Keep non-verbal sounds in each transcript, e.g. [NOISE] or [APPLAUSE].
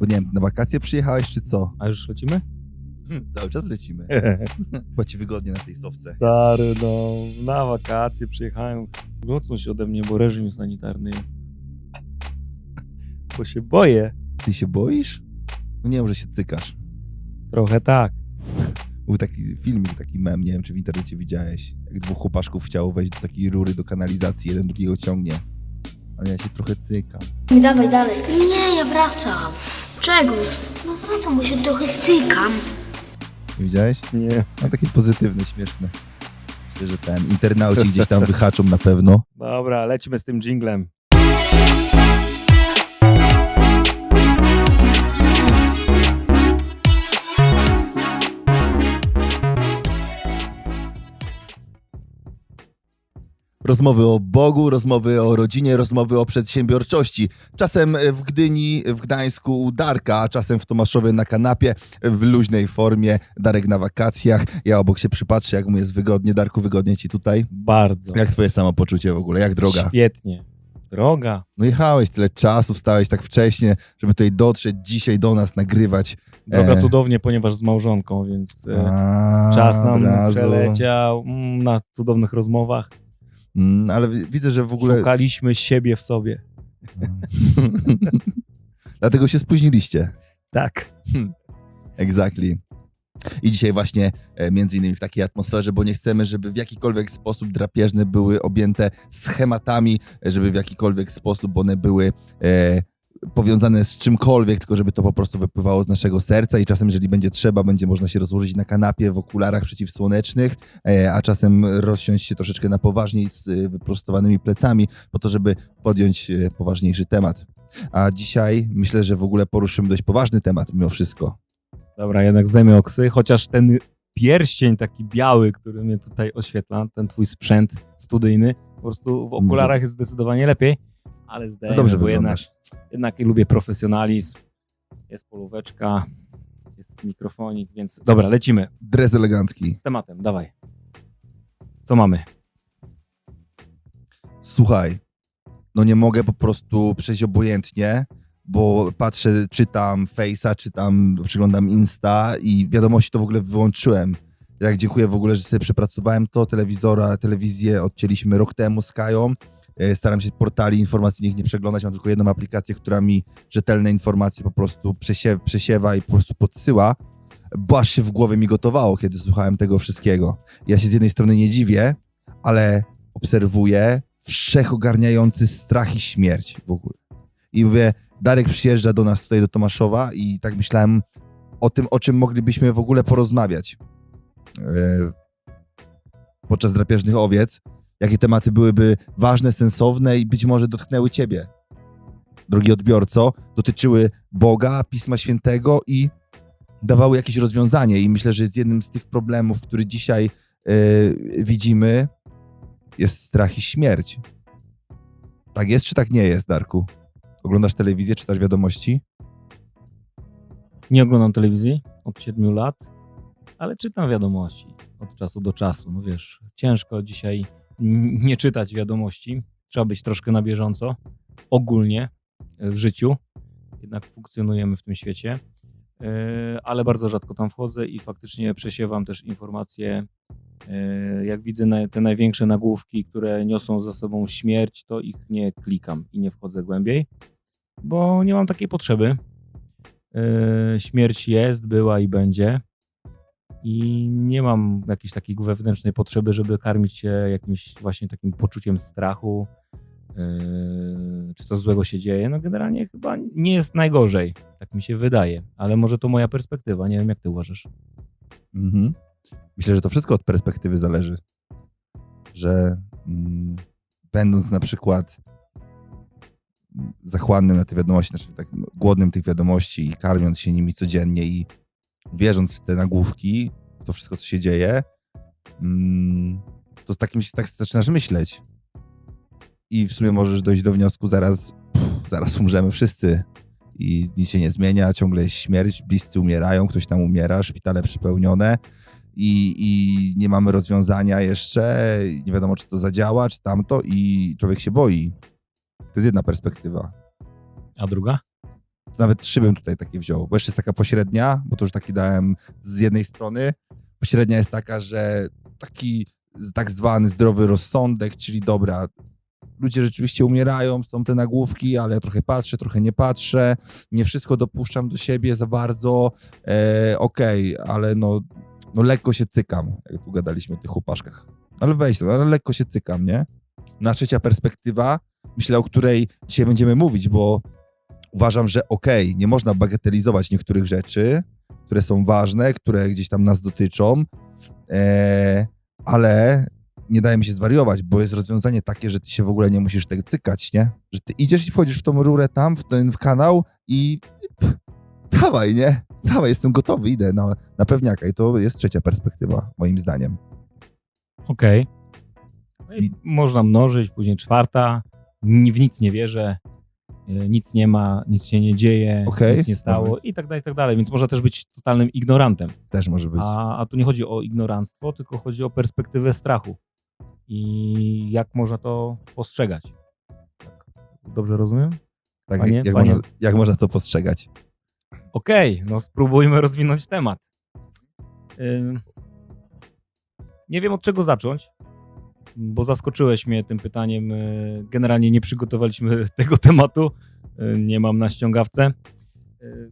Bo nie wiem, na wakacje przyjechałeś czy co? A już lecimy? Cały czas lecimy. [LAUGHS] Bo ci wygodnie na tej sowce. Stary, no, na wakacje przyjechałem. Odsuń się ode mnie, bo reżim sanitarny jest. Bo się boję. Ty się boisz? No nie wiem, że się cykasz. Trochę tak. Był taki filmik, taki mem, nie wiem czy w internecie widziałeś, jak dwóch chłopaczków chciało wejść do takiej rury do kanalizacji, jeden drugiego ciągnie. Ale ja się trochę cykam. Dawaj dalej. Nie, ja wracam. Czego? No wracam, bo się trochę cykam. Nie widziałeś? Nie. No takie pozytywne, śmieszne. Myślę, że ten internauci gdzieś tam wyhaczą na pewno. Dobra, lecimy z tym jinglem. Rozmowy o Bogu, rozmowy o rodzinie, rozmowy o przedsiębiorczości. Czasem w Gdyni, w Gdańsku u Darka, a czasem w Tomaszowie na kanapie w luźnej formie. Darek na wakacjach. Ja obok się przypatrzę, jak mu jest wygodnie. Darku, wygodnie ci tutaj? Bardzo. Jak twoje samopoczucie w ogóle? Jak droga? Świetnie. Droga. No jechałeś tyle czasu, wstałeś tak wcześnie, żeby tutaj dotrzeć dzisiaj do nas, nagrywać. Droga E. cudownie, ponieważ z małżonką, więc e, A, czas nam razu. przeleciał mm, na cudownych rozmowach. Mm, ale wi- widzę, że w ogóle... Szukaliśmy siebie w sobie. [LAUGHS] Dlatego się spóźniliście. Tak. Exactly. I dzisiaj właśnie e, między innymi w takiej atmosferze, bo nie chcemy, żeby w jakikolwiek sposób drapieżne były objęte schematami, e, żeby w jakikolwiek sposób one były e, powiązane z czymkolwiek, tylko żeby to po prostu wypływało z naszego serca i czasem, jeżeli będzie trzeba, będzie można się rozłożyć na kanapie w okularach przeciwsłonecznych, e, a czasem rozsiąść się troszeczkę na poważniej z e, wyprostowanymi plecami, po to, żeby podjąć e, poważniejszy temat. A dzisiaj myślę, że w ogóle poruszymy dość poważny temat mimo wszystko. Dobra, jednak zdejmę oksy, chociaż ten pierścień taki biały, który mnie tutaj oświetla, ten twój sprzęt studyjny, po prostu w okularach jest zdecydowanie lepiej, ale No zdejmę, dobrze bo jednak, jednak lubię profesjonalizm, jest polóweczka, jest mikrofonik, więc dobra, lecimy Dres elegancki. z tematem, dawaj. Co mamy? Słuchaj, no nie mogę po prostu przejść obojętnie, bo patrzę, czytam Face'a, czytam, przyglądam Insta i wiadomości to w ogóle wyłączyłem. Jak dziękuję w ogóle, że sobie przepracowałem to, telewizora, telewizję odcięliśmy rok temu z Kają. E, Staram się portali informacyjnych nie przeglądać, mam tylko jedną aplikację, która mi rzetelne informacje po prostu przesie przesiewa i po prostu podsyła, bo aż się w głowie mi gotowało, kiedy słuchałem tego wszystkiego. Ja się z jednej strony nie dziwię, ale obserwuję wszechogarniający strach i śmierć w ogóle. I mówię, Darek przyjeżdża do nas tutaj do Tomaszowa i tak myślałem o tym, o czym moglibyśmy w ogóle porozmawiać e, podczas drapieżnych owiec. Jakie tematy byłyby ważne, sensowne i być może dotknęły ciebie, drogi odbiorco, dotyczyły Boga, Pisma Świętego i dawały jakieś rozwiązanie. I myślę, że jest jednym z tych problemów, który dzisiaj e, widzimy, jest strach i śmierć. Tak jest, czy tak nie jest, Darku? Oglądasz telewizję, czytasz wiadomości? Nie oglądam telewizji od 7 lat, ale czytam wiadomości od czasu do czasu. No wiesz, ciężko dzisiaj nie czytać wiadomości. Trzeba być troszkę na bieżąco, ogólnie e, w życiu. Jednak funkcjonujemy w tym świecie, E, ale bardzo rzadko tam wchodzę i faktycznie przesiewam też informacje. E, Jak widzę te największe nagłówki, które niosą za sobą śmierć, to ich nie klikam i nie wchodzę głębiej, bo nie mam takiej potrzeby. Śmierć jest, była i będzie. I nie mam jakiejś takiej wewnętrznej potrzeby, żeby karmić się jakimś właśnie takim poczuciem strachu, e, czy coś złego się dzieje. No generalnie chyba nie jest najgorzej, tak mi się wydaje, ale może to moja perspektywa, nie wiem jak ty uważasz. Mhm. Myślę, że to wszystko od perspektywy zależy. Że mm, będąc na przykład mm, zachłannym na te wiadomości, znaczy tak no, głodnym tych wiadomości i karmiąc się nimi codziennie i wierząc w te nagłówki, w to wszystko, co się dzieje, mm, to z takim tak zaczynasz myśleć. I w sumie możesz dojść do wniosku, zaraz, pff, zaraz umrzemy wszyscy i nic się nie zmienia, ciągle jest śmierć, bliscy umierają, ktoś tam umiera, szpitale przepełnione i, i nie mamy rozwiązania jeszcze, nie wiadomo czy to zadziała, czy tamto i człowiek się boi. To jest jedna perspektywa. A druga? Nawet trzy bym tutaj takie wziął, bo jeszcze jest taka pośrednia, bo to już taki dałem z jednej strony. Pośrednia jest taka, że taki tak zwany zdrowy rozsądek, czyli dobra, ludzie rzeczywiście umierają, są te nagłówki, ale ja trochę patrzę, trochę nie patrzę, nie wszystko dopuszczam do siebie za bardzo, e, okej, ale no, no lekko się cykam, jak tu gadaliśmy o tych chłopaszkach. Ale weź ale lekko się cykam, nie? Na trzecia perspektywa, myślę, o której dzisiaj będziemy mówić, bo uważam, że okej, nie można bagatelizować niektórych rzeczy, które są ważne, które gdzieś tam nas dotyczą, e, ale nie daje mi się zwariować, bo jest rozwiązanie takie, że ty się w ogóle nie musisz tego cykać, nie? Że ty idziesz i wchodzisz w tą rurę tam, w ten w kanał i pff, dawaj, nie? Dawaj, jestem gotowy, idę na, na pewniaka i to jest trzecia perspektywa, moim zdaniem. Okej. I I- można mnożyć, później czwarta. W nic nie wierzę, nic nie ma, nic się nie dzieje, Okej, nic nie stało może i tak dalej, i tak dalej. Więc można też być totalnym ignorantem. Też może być. A, a tu nie chodzi o ignoranstwo, tylko chodzi o perspektywę strachu. I jak można to postrzegać. Dobrze rozumiem? tak, panie- jak, panie- Można, jak można to postrzegać? Okej, no spróbujmy rozwinąć temat. Ym, Nie wiem od czego zacząć, bo zaskoczyłeś mnie tym pytaniem. y, Generalnie nie przygotowaliśmy [LAUGHS] tego tematu. y, Nie mam na ściągawce. Y,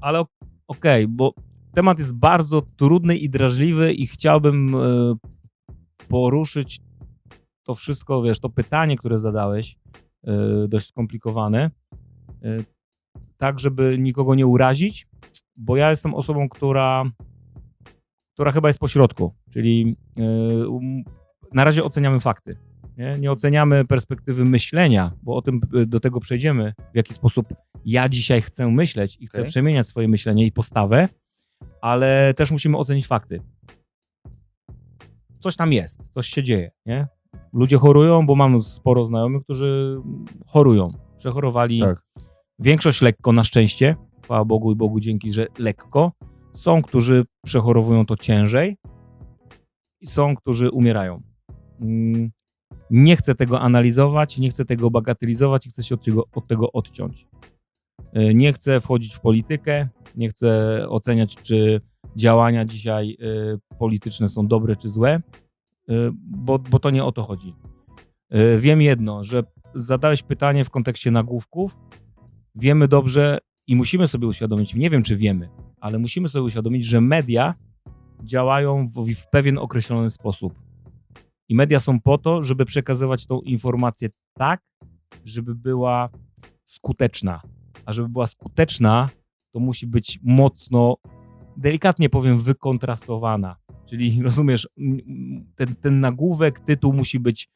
Ale ok- okej, bo temat jest bardzo trudny i drażliwy i chciałbym poruszyć to wszystko, wiesz, to pytanie, które zadałeś, dość skomplikowane, tak, żeby nikogo nie urazić, bo ja jestem osobą, która, która chyba jest pośrodku, czyli y, um, na razie oceniamy fakty. Nie? nie oceniamy perspektywy myślenia, bo o tym y, do tego przejdziemy, w jaki sposób ja dzisiaj chcę myśleć i chcę Okej. przemieniać swoje myślenie i postawę, ale też musimy ocenić fakty. Coś tam jest, coś się dzieje, nie? Ludzie chorują, bo mam sporo znajomych, którzy chorują. Przechorowali Tak. Większość lekko na szczęście, chwała Bogu i Bogu dzięki, że lekko. Są, którzy przechorowują to ciężej i są, którzy umierają. Mm, Nie chcę tego analizować, nie chcę tego bagatelizować i chcę się od tego, od tego odciąć. Y, Nie chcę wchodzić w politykę, nie chcę oceniać, czy działania dzisiaj y, polityczne są dobre czy złe, y, bo, bo to nie o to chodzi. Wiem jedno, że zadałeś pytanie w kontekście nagłówków, wiemy dobrze i musimy sobie uświadomić, nie wiem czy wiemy, ale musimy sobie uświadomić, że media działają w, w pewien określony sposób. I media są po to, żeby przekazywać tą informację tak, żeby była skuteczna. A żeby była skuteczna, to musi być mocno, delikatnie powiem, wykontrastowana. Czyli [LAUGHS] rozumiesz, ten, ten nagłówek, tytuł musi być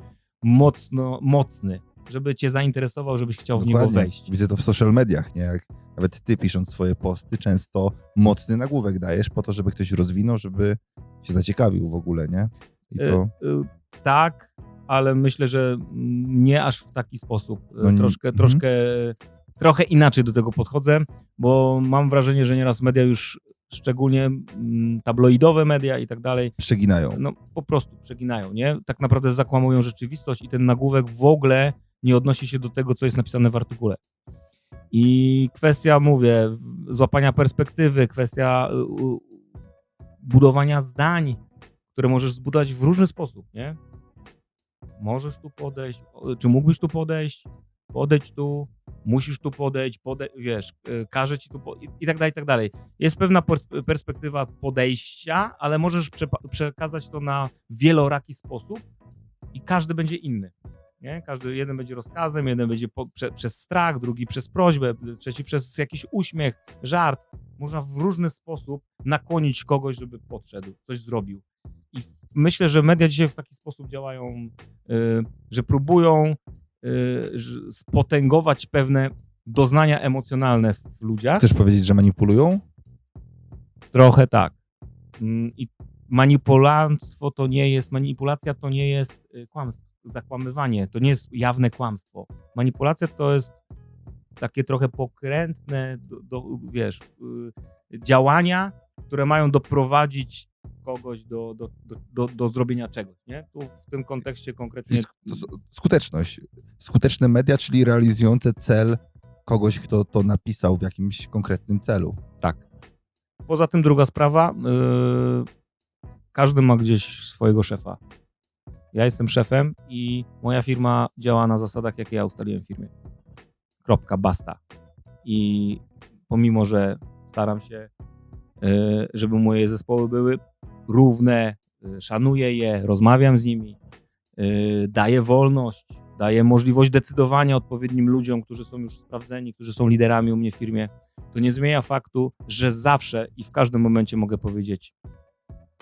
mocno, mocny, żeby cię zainteresował, żebyś chciał w niego Dokładnie. wejść. Widzę to w social mediach, nie? Jak nawet ty pisząc swoje posty, często mocny nagłówek dajesz po to, żeby ktoś rozwinął, żeby się zaciekawił w ogóle, nie? I to... Tak, ale myślę, że nie aż w taki sposób. Y, No nie- troszkę, mhm. troszkę, trochę inaczej do tego podchodzę, bo mam wrażenie, że nieraz media już, szczególnie mm, tabloidowe media i tak dalej, przeginają. no po prostu przeginają, nie? Tak naprawdę zakłamują rzeczywistość i ten nagłówek w ogóle nie odnosi się do tego, co jest napisane w artykule. I kwestia, mówię, złapania perspektywy, kwestia y, budowania zdań, które możesz zbudować w różny sposób, nie? Możesz tu podejść, czy mógłbyś tu podejść, podejdź tu, musisz tu podejść, pode wiesz, y, każe ci tu po i, i tak dalej, i tak dalej. Jest pewna pers- perspektywa podejścia, ale możesz przekazać to na wieloraki sposób i każdy będzie inny. Nie? Każdy, jeden będzie rozkazem, jeden będzie po, prze, przez strach, drugi przez prośbę, trzeci przez jakiś uśmiech, żart. Można w różny sposób nakłonić kogoś, żeby podszedł, coś zrobił. Myślę, że media dzisiaj w taki sposób działają, y, że próbują y, spotęgować pewne doznania emocjonalne w ludziach. Chcesz powiedzieć, że manipulują? Trochę tak. Mm, I manipulanstwo to nie jest, manipulacja to nie jest y, kłamstwo, zakłamywanie, to nie jest jawne kłamstwo. Manipulacja to jest takie trochę pokrętne, do, do, wiesz, działania, które mają doprowadzić kogoś do, do, do, do, zrobienia czegoś, nie? Tu w tym kontekście konkretnie... Skuteczność. Skuteczne media, czyli realizujące cel kogoś, kto to napisał w jakimś konkretnym celu. Tak. Poza tym druga sprawa, yy, każdy ma gdzieś swojego szefa. Ja jestem szefem i moja firma działa na zasadach, jakie ja ustaliłem w firmie. Kropka, basta. I pomimo, że staram się, yy, żeby moje zespoły były równe, yy, szanuję je, rozmawiam z nimi, yy, daję wolność, daję możliwość decydowania odpowiednim ludziom, którzy są już sprawdzeni, którzy są liderami u mnie w firmie, to nie zmienia faktu, że zawsze i w każdym momencie mogę powiedzieć: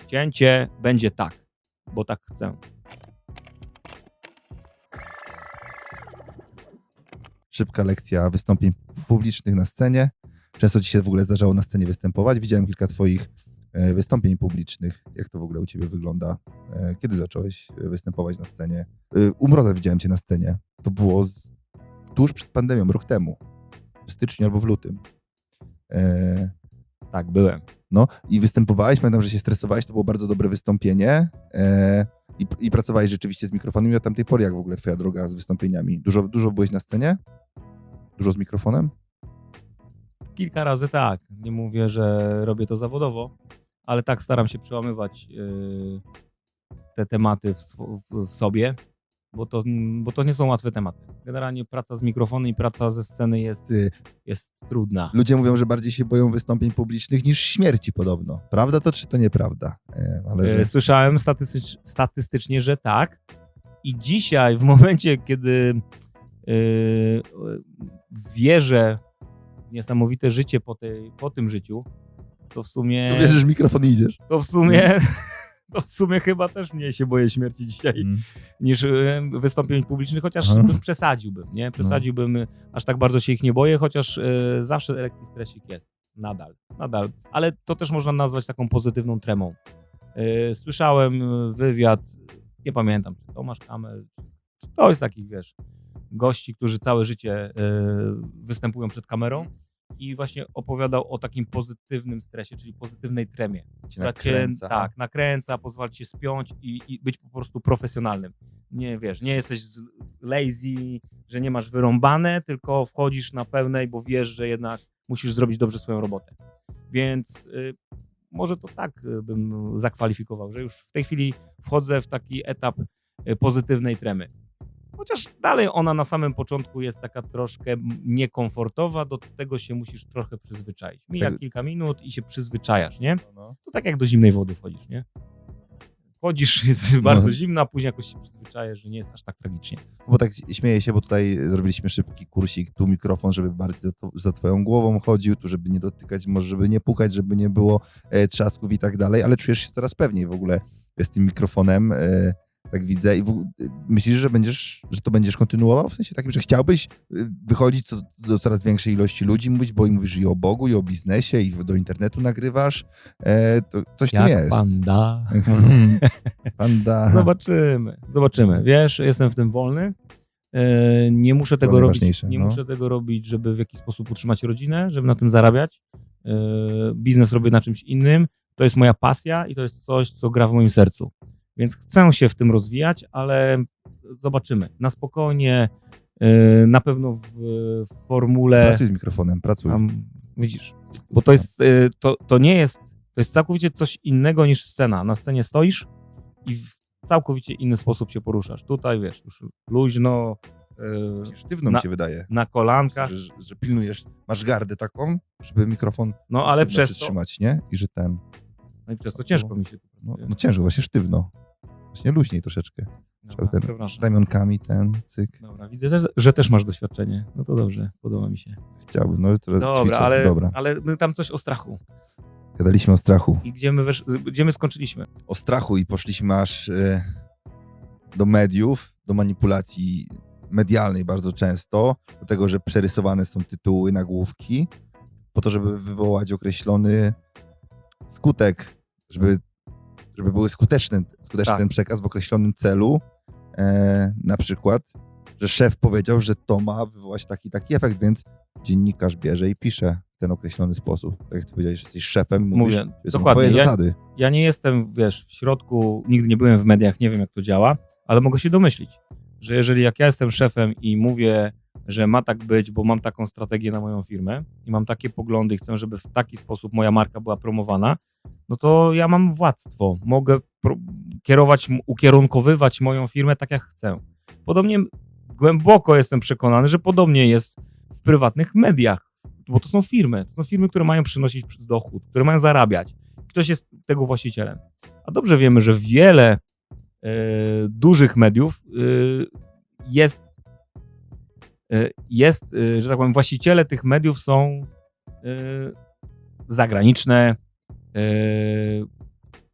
cięcie będzie tak, bo tak chcę. Szybka lekcja wystąpień publicznych na scenie. Często ci się w ogóle zdarzało na scenie występować. Widziałem kilka twoich wystąpień publicznych. Jak to w ogóle u ciebie wygląda? E, Kiedy zacząłeś e, występować na scenie? E, U Mroza widziałem cię na scenie. To było z, tuż przed pandemią, rok temu. W styczniu albo w lutym. E, Tak, byłem. No i występowałeś, pamiętam, że się stresowałeś, to było bardzo dobre wystąpienie e, i, i pracowałeś rzeczywiście z mikrofonem i od tamtej pory jak w ogóle twoja droga z wystąpieniami? Dużo, dużo byłeś na scenie? Dużo z mikrofonem? Kilka razy tak. Nie mówię, że robię to zawodowo, ale tak staram się przełamywać yy, te tematy w, swo- w, w sobie, bo to, bo to nie są łatwe tematy. Generalnie praca z mikrofonem i praca ze sceny jest, Ty, jest trudna. ludzie mówią, że bardziej się boją wystąpień publicznych niż śmierci podobno. Prawda to czy to nieprawda? E, ale E, że... Słyszałem statystycz, statystycznie, że tak. I dzisiaj, w momencie, kiedy yy, wierzę w niesamowite życie po, tej, po tym życiu, to w sumie. To bierzesz mikrofon i idziesz. To w sumie. [LAUGHS] To w sumie chyba też mniej się boję śmierci dzisiaj Mm. niż e, wystąpień publicznych, chociaż Aha. bym przesadziłbym, nie? Przesadziłbym, e, aż tak bardzo się ich nie boję, chociaż e, zawsze lekki stresik jest. Nadal, nadal. Ale to też można nazwać taką pozytywną tremą. E, Słyszałem wywiad, nie pamiętam, czy Tomasz Kamel, czy to jest takich, wiesz, gości, którzy całe życie e, występują przed kamerą i właśnie opowiadał o takim pozytywnym stresie, czyli pozytywnej tremie Cię cię, nakręca. tak, nakręca, pozwala ci się spiąć i, i być po prostu profesjonalnym. Nie wiesz, nie jesteś lazy, że nie masz wyrąbane, tylko wchodzisz na pełnej, bo wiesz, że jednak musisz zrobić dobrze swoją robotę. Więc y, może to tak y, bym zakwalifikował, że już w tej chwili wchodzę w taki etap y, pozytywnej tremy. Chociaż dalej ona na samym początku jest taka troszkę niekomfortowa, do tego się musisz trochę przyzwyczaić. Mija Tak. kilka minut i się przyzwyczajasz, nie? No. To tak jak do zimnej wody wchodzisz, nie? Wchodzisz, [LAUGHS] jest bardzo No. zimna, a później jakoś się przyzwyczajasz, że nie jest aż tak tragicznie. Bo tak śmieję się, bo tutaj zrobiliśmy szybki kursik, tu mikrofon, żeby bardziej za, to, za twoją głową chodził, tu żeby nie dotykać, może żeby nie pukać, żeby nie było e, trzasków i tak dalej, ale czujesz się coraz pewniej w ogóle z tym mikrofonem, e, tak widzę i w, myślisz, że będziesz, że to będziesz kontynuował, w sensie takim, że chciałbyś e, wychodzić co, do coraz większej ilości ludzi, mówić, bo i mówisz i o Bogu, i o biznesie, i do internetu nagrywasz, e, to coś tu Jak jest. panda. [LAUGHS] Panda. Zobaczymy, zobaczymy. Wiesz, jestem w tym wolny. E, Nie muszę tego robić. Nie no. muszę tego robić, żeby w jakiś sposób utrzymać rodzinę, żeby na tym zarabiać. E, Biznes robię na czymś innym. To jest moja pasja i to jest coś, co gra w moim sercu. Więc chcę się w tym rozwijać, ale zobaczymy. Na spokojnie, e, na pewno w formule. Pracuj z mikrofonem, pracuj. Tam, widzisz, bo to jest, y, to, to nie jest, to jest całkowicie coś innego niż scena. Na scenie stoisz i w całkowicie inny sposób się poruszasz. Tutaj, wiesz, już luźno, y, Sztywno na- mi się wydaje. na kolankach, że, że, że pilnujesz, masz gardę taką, żeby mikrofon no ale przez to, przytrzymać, nie? I że ten, no i przez to ciężko mi się tu no, pracuje. no ciężko, właśnie sztywno. Właśnie luźniej troszeczkę. Dobra, ten- przepraszam. Ramionkami ten, cyk. Dobra, widzę, że, że też masz doświadczenie. No to dobrze, podoba mi się. Chciałbym, no to Dobra, ćwiczę. ale, Dobra, ale my tam coś o strachu. gadaliśmy o strachu. I gdzie my, wesz, gdzie my skończyliśmy? O strachu i poszliśmy aż e, do mediów, do manipulacji medialnej bardzo często, do tego, że przerysowane są tytuły, nagłówki, po to, żeby wywołać określony skutek, żeby, żeby były skuteczny, skuteczny Tak. ten przekaz w określonym celu. E, na przykład, że szef powiedział, że to ma wywołać taki taki efekt, więc dziennikarz bierze i pisze w ten określony sposób. Tak jak ty powiedziałeś, że jesteś szefem, mówisz, Mówię, to są dokładnie. twoje Ja- zasady. ja nie jestem, wiesz, w środku, nigdy nie byłem w mediach, nie wiem jak to działa, ale mogę się domyślić, że jeżeli jak ja jestem szefem i mówię że ma tak być, bo mam taką strategię na moją firmę i mam takie poglądy i chcę, żeby w taki sposób moja marka była promowana, no to ja mam władztwo. Mogę kierować, ukierunkowywać moją firmę tak, jak chcę. Podobnie głęboko jestem przekonany, że podobnie jest w prywatnych mediach, bo to są firmy. To są firmy, które mają przynosić dochód, które mają zarabiać. Ktoś jest tego właścicielem. A dobrze wiemy, że wiele e, dużych mediów e, jest, e, jest że tak powiem, właściciele tych mediów są zagraniczne,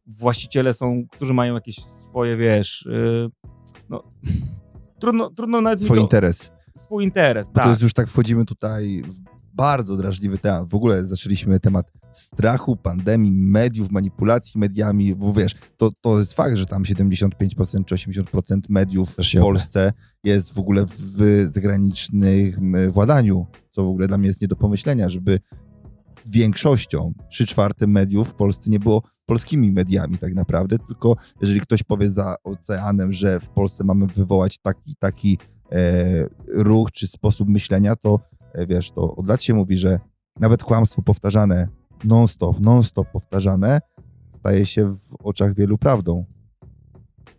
właściciele są, którzy mają jakieś swoje, wiesz, e, no, [LAUGHS] trudno, trudno nawet Swój to, interes. swój interes, Bo tak. to jest już tak wchodzimy tutaj w bardzo drażliwy temat. W ogóle zaczęliśmy temat strachu, pandemii, mediów, manipulacji mediami, bo wiesz, to, to jest fakt, że tam 75% czy 80% mediów w Polsce jest w ogóle w zagranicznym e, władaniu, co w ogóle dla mnie jest nie do pomyślenia, żeby większością, 3 czwarte mediów w Polsce nie było polskimi mediami tak naprawdę, tylko jeżeli ktoś powie za oceanem, że w Polsce mamy wywołać taki, taki e, ruch czy sposób myślenia, to e, wiesz, to od lat się mówi, że nawet kłamstwo powtarzane non-stop, non-stop powtarzane staje się w oczach wielu prawdą.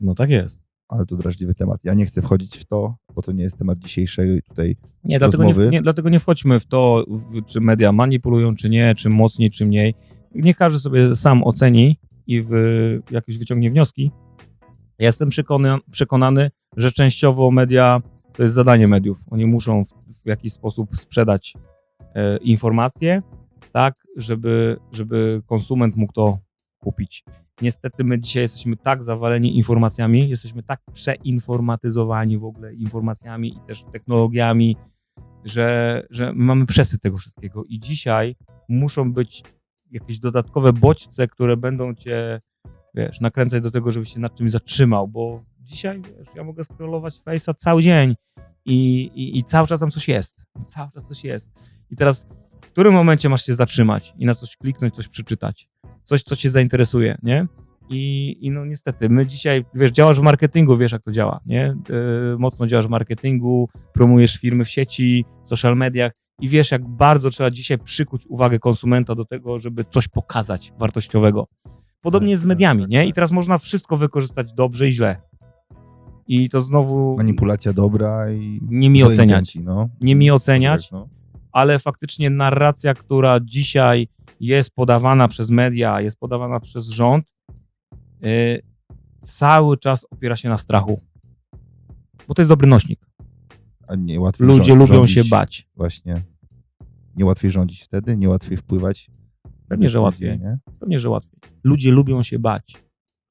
No tak jest. Ale to drażliwy temat. Ja nie chcę wchodzić w to, bo to nie jest temat dzisiejszej tutaj. Nie, dlatego nie, rozmowy. nie, dlatego nie wchodźmy w to, w, czy media manipulują, czy nie, czy mocniej, czy mniej. Niech każdy sobie sam oceni i w, jakieś wyciągnie wnioski. Ja jestem przekony, przekonany, że częściowo media to jest zadanie mediów. Oni muszą w, w jakiś sposób sprzedać e, informacje, tak, żeby, żeby konsument mógł to kupić. Niestety my dzisiaj jesteśmy tak zawaleni informacjami, jesteśmy tak przeinformatyzowani w ogóle informacjami i też technologiami, że, że my mamy przesyt tego wszystkiego i dzisiaj muszą być jakieś dodatkowe bodźce, które będą cię, wiesz, nakręcać do tego, żebyś się nad czymś zatrzymał, bo dzisiaj, wiesz, ja mogę scrollować Face'a cały dzień i, i, i cały czas tam coś jest, cały czas coś jest. I teraz którym momencie masz się zatrzymać i na coś kliknąć, coś przeczytać, coś, co cię zainteresuje, nie? I, I no niestety, my dzisiaj, wiesz, działasz w marketingu, wiesz jak to działa, nie? Yy, mocno działasz w marketingu, promujesz firmy w sieci, w social mediach i wiesz, jak bardzo trzeba dzisiaj przykuć uwagę konsumenta do tego, żeby coś pokazać wartościowego. Podobnie jest z tak, mediami, tak, nie? I tak. teraz można wszystko wykorzystać dobrze i źle. I to znowu Manipulacja dobra i. nie mi oceniać. No. Nie mi oceniać, No. Ale faktycznie narracja, która dzisiaj jest podawana przez media, jest podawana przez rząd, yy, cały czas opiera się na strachu. Bo to jest dobry nośnik. A nie łatwiej Ludzie rząd- lubią rządzić. się bać. Właśnie. Nie łatwiej rządzić wtedy, nie łatwiej wpływać. Pewnie, że łatwiej. Nie? Pewnie, że łatwiej. Ludzie lubią się bać.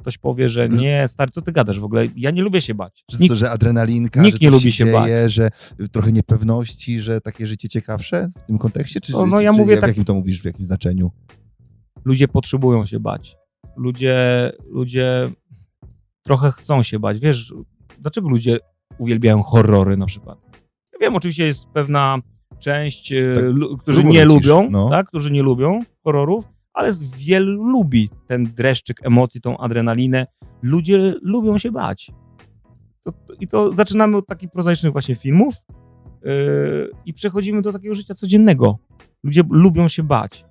Ktoś powie, że nie, stary, co ty gadasz w ogóle? Ja nie lubię się bać. Nikt, że adrenalinka, nikt że nie lubi się dzieje, że trochę niepewności, że takie życie ciekawsze w tym kontekście? Czy, no czy, ja czy mówię w tak- jakim to mówisz, w jakim znaczeniu? ludzie potrzebują się bać. Ludzie, ludzie trochę chcą się bać. Wiesz, dlaczego ludzie uwielbiają horrory na przykład? Ja wiem, oczywiście jest pewna część, e, Tak, którzy nie lubią, no. tak, którzy nie lubią horrorów, ale wielu lubi ten dreszczyk emocji, tą adrenalinę. Ludzie lubią się bać. To, to, I to zaczynamy od takich prozaicznych właśnie filmów yy, i przechodzimy do takiego życia codziennego. Ludzie lubią się bać.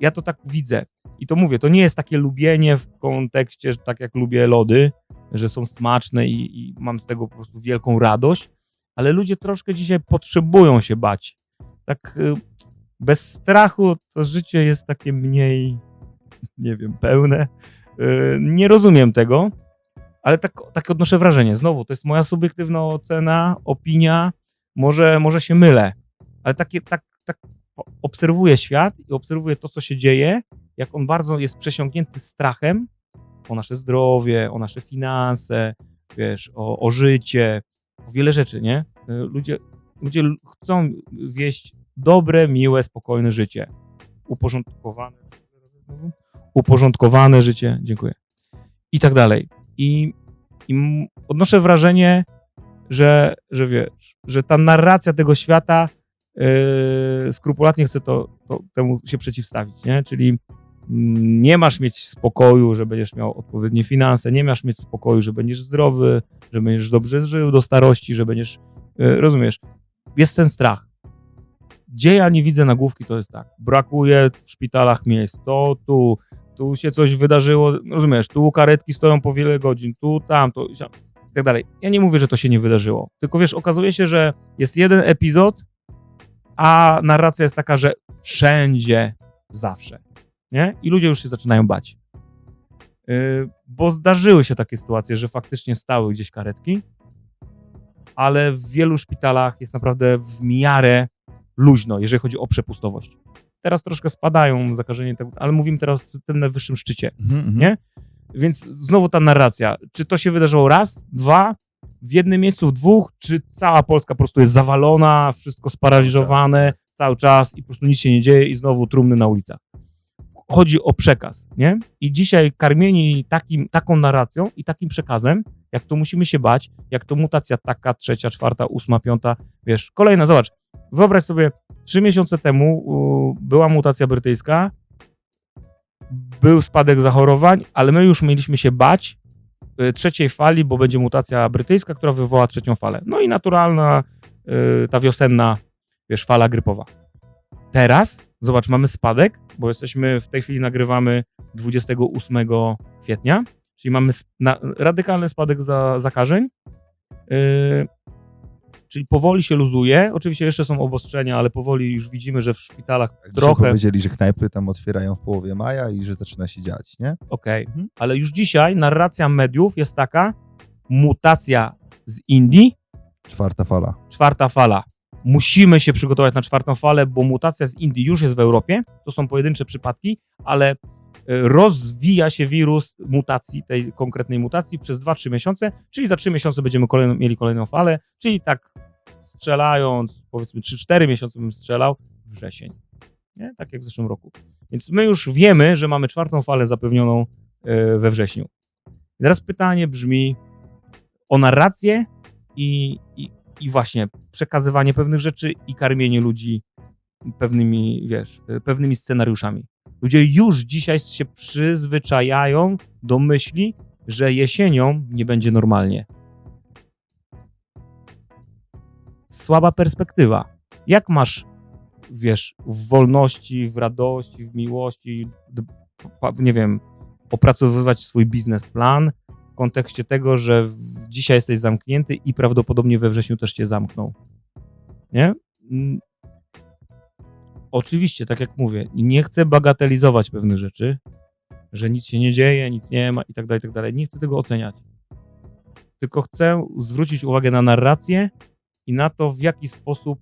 Ja to tak widzę. I to mówię, to nie jest takie lubienie w kontekście, że tak jak lubię lody, że są smaczne i, i mam z tego po prostu wielką radość, ale ludzie troszkę dzisiaj potrzebują się bać. Tak y, bez strachu to życie jest takie mniej, nie wiem, pełne. Y, Nie rozumiem tego, ale tak, tak odnoszę wrażenie. Znowu, to jest moja subiektywna ocena, opinia, może, może się mylę, ale takie, tak, tak obserwuję świat i obserwuję to, co się dzieje, jak on bardzo jest przesiąknięty strachem o nasze zdrowie, o nasze finanse, wiesz, o, o życie, o wiele rzeczy, nie? Y, Ludzie, ludzie chcą wieść dobre, miłe, spokojne życie. Uporządkowane. Uporządkowane życie, dziękuję. I tak dalej. I, i odnoszę wrażenie, że, że wiesz, że ta narracja tego świata yy, skrupulatnie chce to, to, temu się przeciwstawić, nie? Czyli mm, nie masz mieć spokoju, że będziesz miał odpowiednie finanse, nie masz mieć spokoju, że będziesz zdrowy, że będziesz dobrze żył do starości, że będziesz, yy, rozumiesz, jest ten strach. Gdzie ja nie widzę nagłówki, to jest tak. Brakuje w szpitalach miejsc. To tu, tu się coś wydarzyło, no rozumiesz, tu karetki stoją po wiele godzin, tu, tam, to i tak dalej. Ja nie mówię, że to się nie wydarzyło. Tylko wiesz, okazuje się, że jest jeden epizod, a narracja jest taka, że wszędzie, zawsze. Nie? I ludzie już się zaczynają bać. Yy, bo zdarzyły się takie sytuacje, że faktycznie stały gdzieś karetki, ale w wielu szpitalach jest naprawdę w miarę luźno, jeżeli chodzi o przepustowość. Teraz troszkę spadają zakażenie, ale mówimy teraz w tym najwyższym szczycie. Mhm, mhm. Nie? Więc znowu ta narracja. Czy to się wydarzyło raz, dwa, w jednym miejscu, w dwóch, czy cała Polska po prostu jest zawalona, wszystko sparaliżowane cały czas i po prostu nic się nie dzieje i znowu trumny na ulicach. Chodzi o przekaz, nie? I dzisiaj karmieni takim, taką narracją i takim przekazem, jak to musimy się bać, jak to mutacja taka, trzecia, czwarta, ósma, piąta, wiesz, kolejna, zobacz, wyobraź sobie, trzy miesiące temu była mutacja brytyjska, był spadek zachorowań, ale my już mieliśmy się bać y, trzeciej fali, bo będzie mutacja brytyjska, która wywoła trzecią falę. No i naturalna y, ta wiosenna, wiesz, fala grypowa. Teraz, zobacz, mamy spadek, bo jesteśmy, w tej chwili nagrywamy 28 kwietnia, czyli mamy na, radykalny spadek za, zakażeń. Y, czyli powoli się luzuje. Oczywiście jeszcze są obostrzenia, ale powoli już widzimy, że w szpitalach Tak, trochę. powiedzieli, że knajpy tam otwierają w połowie maja i że zaczyna się dziać, nie? Okej, Mhm. ale już dzisiaj narracja mediów jest taka, mutacja z Indii, Czwarta fala. czwarta fala. Musimy się przygotować na czwartą falę, bo mutacja z Indii już jest w Europie. To są pojedyncze przypadki, ale rozwija się wirus mutacji, tej konkretnej mutacji przez 2-3 miesiące, czyli za 3 miesiące będziemy kolejną, mieli kolejną falę, czyli tak strzelając, powiedzmy 3-4 miesiące bym strzelał, wrzesień. Nie? Tak jak w zeszłym roku. Więc my już wiemy, że mamy czwartą falę zapewnioną y, we wrześniu. I teraz pytanie brzmi o narrację i, i, i właśnie przekazywanie pewnych rzeczy i karmienie ludzi pewnymi, wiesz, y, pewnymi scenariuszami. Ludzie już dzisiaj się przyzwyczajają do myśli, że jesienią nie będzie normalnie. Słaba perspektywa. Jak masz, wiesz, w wolności, w radości, w miłości, nie wiem, opracowywać swój biznesplan w kontekście tego, że dzisiaj jesteś zamknięty i prawdopodobnie we wrześniu też cię zamkną. Nie? Oczywiście, tak jak mówię, nie chcę bagatelizować pewnych rzeczy, że nic się nie dzieje, nic nie ma i tak dalej, i tak dalej. Nie chcę tego oceniać. Tylko chcę zwrócić uwagę na narrację i na to, w jaki sposób,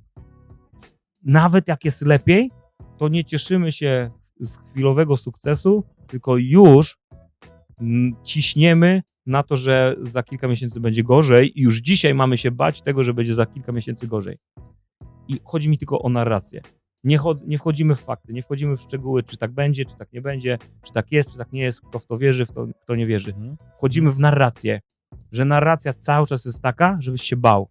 nawet jak jest lepiej, to nie cieszymy się z chwilowego sukcesu, tylko już mm, ciśniemy na to, że za kilka miesięcy będzie gorzej i już dzisiaj mamy się bać tego, że będzie za kilka miesięcy gorzej. I chodzi mi tylko o narrację. Nie, nie wchodzimy w fakty, nie wchodzimy w szczegóły, czy tak będzie, czy tak nie będzie, czy tak jest, czy tak nie jest, kto w to wierzy, w to, kto nie wierzy. Mhm. Wchodzimy w narrację, że narracja cały czas jest taka, żebyś się bał.